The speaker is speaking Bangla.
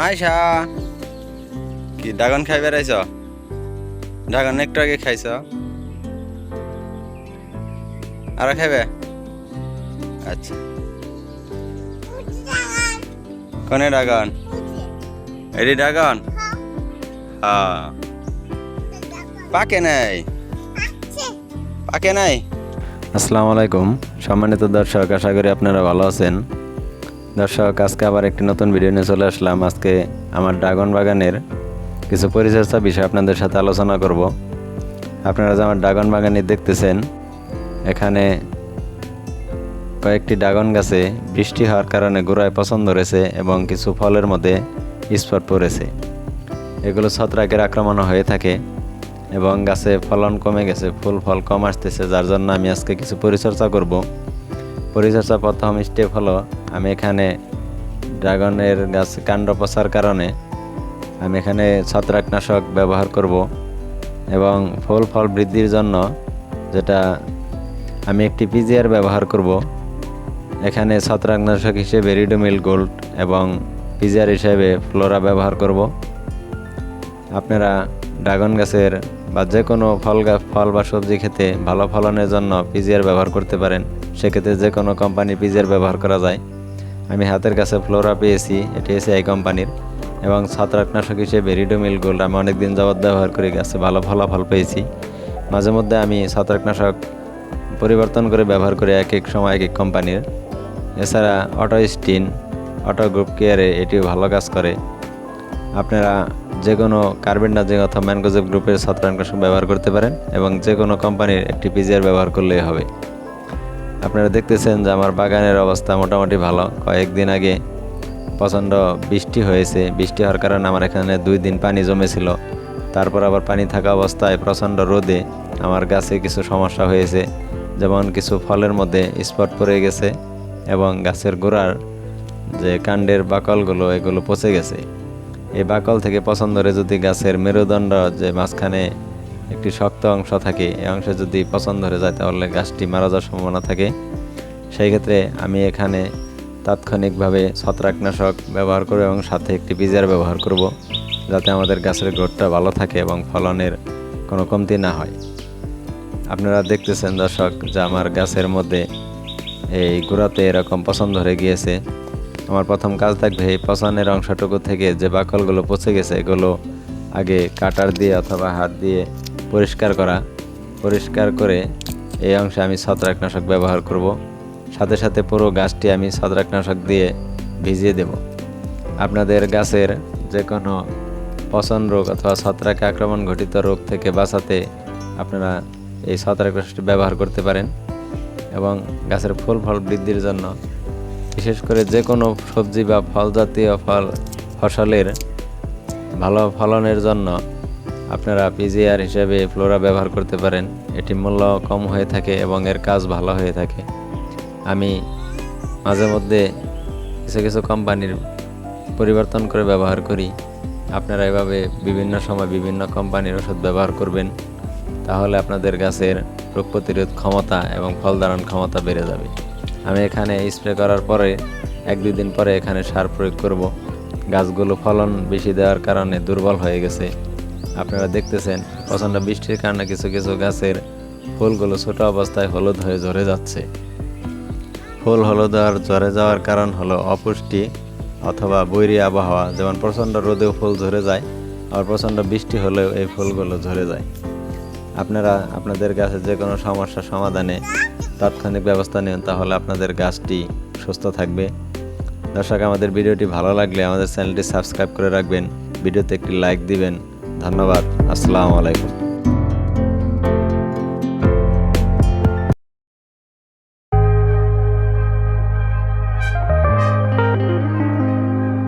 মাইশা। কি ড্রাগন খাই বেড়াইছ? ড্রাগন একটু আগে খাইছ? আরও খাইবে? আচ্ছা। কোনে ড্রাগন ড্রাগন হ্যাঁ। পাকে নাই? পাকে নাই? আসসালামু আলাইকুম। সম্মানিত দর্শক, আশা করি আপনারা ভালো আছেন। দর্শক, আজকে আবার একটি নতুন ভিডিও নিয়ে চলে আসলাম। আজকে আমার ড্রাগন বাগানের কিছু পরিচর্যা বিষয় আপনাদের সাথে আলোচনা করব। আপনারা যে আমার ড্রাগন বাগানে দেখতেছেন, এখানে কয়েকটি ড্রাগন গাছে বৃষ্টি হওয়ার কারণে গোড়ায় পছন্দ ধরেছে এবং কিছু ফলের মধ্যে স্পট পড়েছে। এগুলো ছত্রাকের আক্রমণ হয়ে থাকে এবং গাছে ফলন কমে গেছে, ফুল ফল কম আসতেছে, যার জন্য আমি আজকে কিছু পরিচর্যা করব। পরিচর্যা প্রথম স্টেপ হলো আমি এখানে ড্রাগনের গাছ কাণ্ড পচার কারণে আমি এখানে ছত্রাকনাশক ব্যবহার করব এবং ফুল ফল বৃদ্ধির জন্য যেটা আমি একটি পিজিআর ব্যবহার করব। এখানে ছত্রাকনাশক হিসেবে রিডোমিল গোল্ড এবং পিজিআর হিসেবে ফ্লোরা ব্যবহার করব। আপনারা ড্রাগন গাছের বা যে কোনো ফল ফল বা সবজি খেতে ভালো ফলনের জন্য পিজিআর ব্যবহার করতে পারেন। সেক্ষেত্রে যে কোনো কোম্পানির পিজিআর ব্যবহার করা যায়। আমি হাতের কাছে ফ্লোরা পেয়েছি, এটি এসে এই কোম্পানির এবং ছত্রাকনাশক হিসেবে রিডোমিল গোল্ড আমি অনেকদিন যাবৎ ব্যবহার করে গাছে, ভালো ফলাফল পেয়েছি। মাঝে মধ্যে আমি ছত্রাকনাশক পরিবর্তন করে ব্যবহার করি এক এক সময়, এক এক কোম্পানির। এছাড়া অটো স্টিন, অটো গ্রুপ কেয়ারে এটিও ভালো কাজ করে। আপনারা যে কোনো কার্বেন্ডাজিং অথবা ম্যানগোজেভ গ্রুপের ছত্রাকনাশক ব্যবহার করতে পারেন এবং যে কোনো কোম্পানির একটি পিজিআর ব্যবহার করলেই হবে। আপনারা দেখতেছেন যে আমার বাগানের অবস্থা মোটামুটি ভালো। কয়েকদিন আগে প্রচণ্ড বৃষ্টি হয়েছে। বৃষ্টি হওয়ার কারণে আমার এখানে দুই দিন পানি জমেছিল। তারপর আবার পানি থাকা অবস্থায় প্রচণ্ড রোদে আমার গাছে কিছু সমস্যা হয়েছে। যেমন কিছু ফলের মধ্যে স্পট পড়ে গেছে এবং গাছের গোড়ার যে কাণ্ডের বাকলগুলো, এগুলো পচে গেছে। এই বাকল থেকে পছন্দ করে যদি গাছের মেরুদণ্ড যে মাঝখানে একটি শক্ত অংশ থাকে, এই অংশে যদি পছন্দ হয়ে যায়, তাহলে গাছটি মারা যাওয়ার সম্ভাবনা থাকে। সেই ক্ষেত্রে আমি এখানে তাৎক্ষণিকভাবে ছত্রাকনাশক ব্যবহার করব এবং সাথে একটি বীজার ব্যবহার করব, যাতে আমাদের গাছের গ্রোথটা ভালো থাকে এবং ফলনের কোনো কমতি না হয়। আপনারা দেখতেছেন দর্শক যে আমার গাছের মধ্যে এই গোড়াতে এরকম পছন্দ হয়ে গিয়েছে। আমার প্রথম কাজ থাকবে এই পছন্দের অংশটুকু থেকে যে বাকলগুলো পচে গেছে, এগুলো আগে কাটার দিয়ে অথবা হাত দিয়ে পরিষ্কার করা। পরিষ্কার করে এই অংশে আমি ছত্রাকনাশক ব্যবহার করব। সাথে সাথে পুরো গাছটি আমি ছত্রাকনাশক দিয়ে ভিজিয়ে দেব। আপনাদের গাছের যে কোনো পচন রোগ অথবা ছত্রাকে আক্রমণ ঘটিত রোগ থেকে বাঁচাতে আপনারা এই ছত্রাকনাশকটি ব্যবহার করতে পারেন এবং গাছের ফুল ফল বৃদ্ধির জন্য বিশেষ করে যে কোনো সবজি বা ফল জাতীয় ফল ফসলের ভালো ফলনের জন্য আপনারা পিজিআর হিসেবে ফ্লোরা ব্যবহার করতে পারেন। এটি মূল্য কম হয়ে থাকে এবং এর কাজ ভালো হয়ে থাকে। আমি মাঝে মধ্যে কিছু কিছু কোম্পানির পরিবর্তন করে ব্যবহার করি। আপনারা এভাবে বিভিন্ন সময় বিভিন্ন কোম্পানির ওষুধ ব্যবহার করবেন। তাহলে আপনাদের গাছের রোগ প্রতিরোধ ক্ষমতা এবং ফল ধারণ ক্ষমতা বেড়ে যাবে। আমি এখানে স্প্রে করার পরে, এক দুই দিন পরে এখানে সার প্রয়োগ করব। গাছগুলো ফলন বেশি দেওয়ার কারণে দুর্বল হয়ে গেছে। আপনারা দেখতেছেন, প্রচণ্ড বৃষ্টির কারণে কিছু কিছু গাছের ফুলগুলো ছোট অবস্থায় হলুদ হয়ে ঝরে যাচ্ছে। ফুল হলুদ আর ঝরে যাওয়ার কারণ হলো অপুষ্টি অথবা বৈরী আবহাওয়া। যেমন প্রচণ্ড রোদেও ফুল ঝরে যায় আর প্রচণ্ড বৃষ্টি হলেও এই ফুলগুলো ঝরে যায়। আপনারা আপনাদের গাছের যে কোনো সমস্যা সমাধানে তাৎক্ষণিক ব্যবস্থা নেন, তাহলে আপনাদের গাছটি সুস্থ থাকবে। দর্শক, আমাদের ভিডিওটি ভালো লাগলে আমাদের চ্যানেলটি সাবস্ক্রাইব করে রাখবেন, ভিডিওতে একটি লাইক দিবেন। ধন্যবাদ, আসসালামু আলাইকুম।